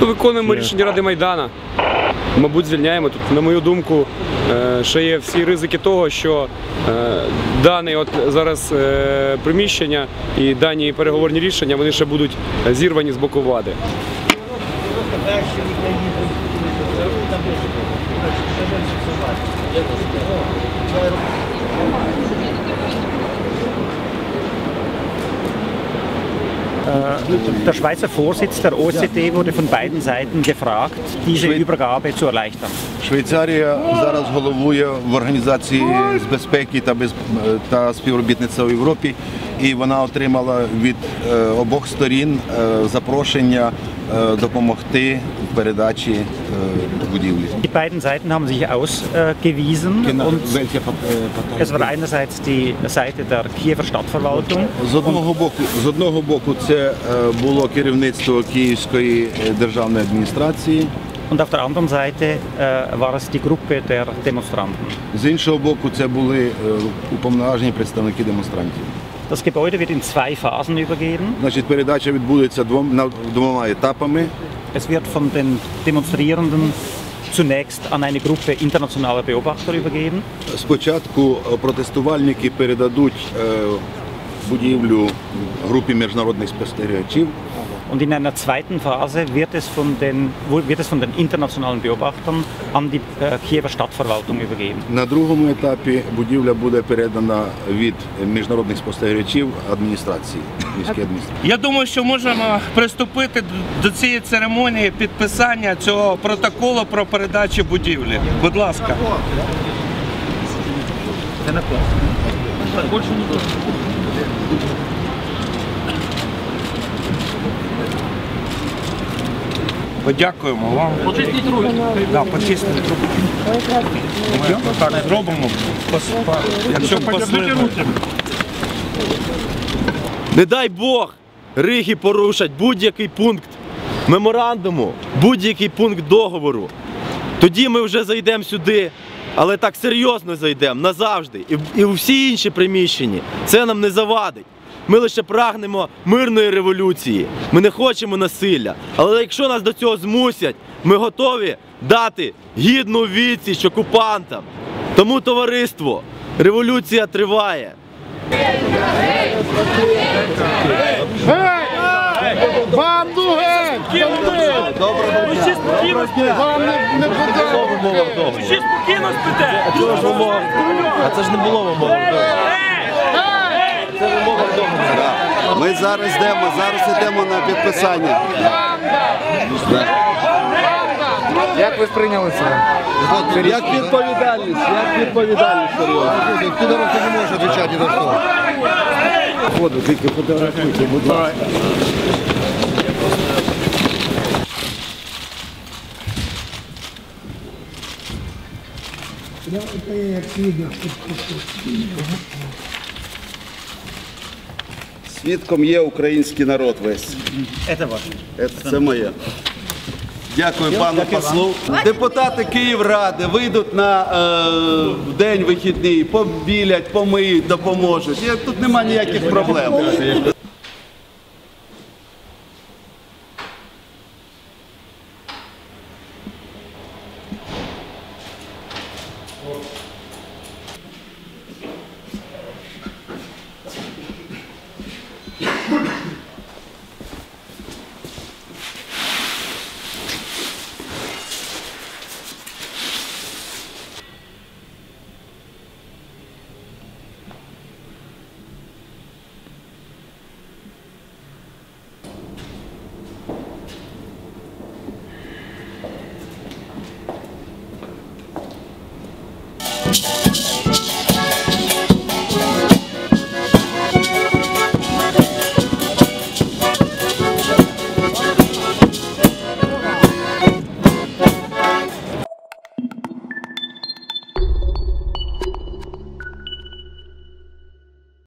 Ну, Виконуємо рішення Ради Майдана. Мабуть, звільняємо. Тут, на мою думку, е, ще є всі ризики того, що е, дане от зараз е, приміщення і дані переговорні рішення вони ще будуть зірвані з боку влади. Der Schweizer Vorsitz der OSZE wurde von beiden Seiten gefragt, diese Schwe- Übergabe zu erleichtern. Швейцарія зараз головує в організації з безпеки та без та співробітництва в Європі, І вона отримала від е, обох сторін е, запрошення е, допомогти в передачі будівлі. Die beiden Seiten haben sich ausgewiesen und es war einerseits die Seite der Kiewer Stadtverwaltung З одного боку, з одного боку, це було керівництво Київської державної адміністрації. und auf der anderen Seite äh, war es die Gruppe der Demonstranten. З іншого боку, це були уповноважені представники демонстрантів. Das Gebäude wird in zwei Phasen übergeben. Значить, передача відбудеться двом, на- двома етапами. Es wird von den Demonstrierenden zunächst an eine Gruppe internationaler Beobachter übergeben. Спочатку е, протестувальники передадуть е, будівлю групі міжнародних спостерігачів. Und in einer zweiten Phase wird es von den, wird es von den internationalen Beobachtern an die äh, Kiewer Stadtverwaltung übergeben. На другому етапі будівля буде передана від міжнародних спостерігачів адміністрації. Я думаю, що можемо приступити до цієї церемонії підписання цього протоколу про передачу будівлі. Будь ласка. Подякуємо вам. Почистіть руки. Да, почистіть руки. Ми так зробимо. Якщо послимо. Не дай Бог, Риги порушать будь-який пункт меморандуму, будь-який пункт договору. Тоді ми вже зайдемо сюди, але так серйозно зайдемо назавжди. І, і у всі інші приміщення. Це нам не завадить. Ми лише прагнемо мирної революції. Ми не хочемо насилля. Але якщо нас до цього змусять, ми готові дати гідну відсіч окупантам. Тому товариство, революція триває. Вам дуге! Вам не, не буде! А це ж не було Ми зараз йдемо, зараз йдемо на підписання. Як ви сприйняли це? Як відповідальність, як відповідальність серйозно. Підорожки не може відвічати до того. Фото, тільки фотографуйте, будь ласка. Свідком є український народ весь. Це ваше. Це- Це моє. Дякую пану послу. Депутати Київради вийдуть на е, день вихідний, побілять, помиють, допоможуть. Тут немає ніяких проблем.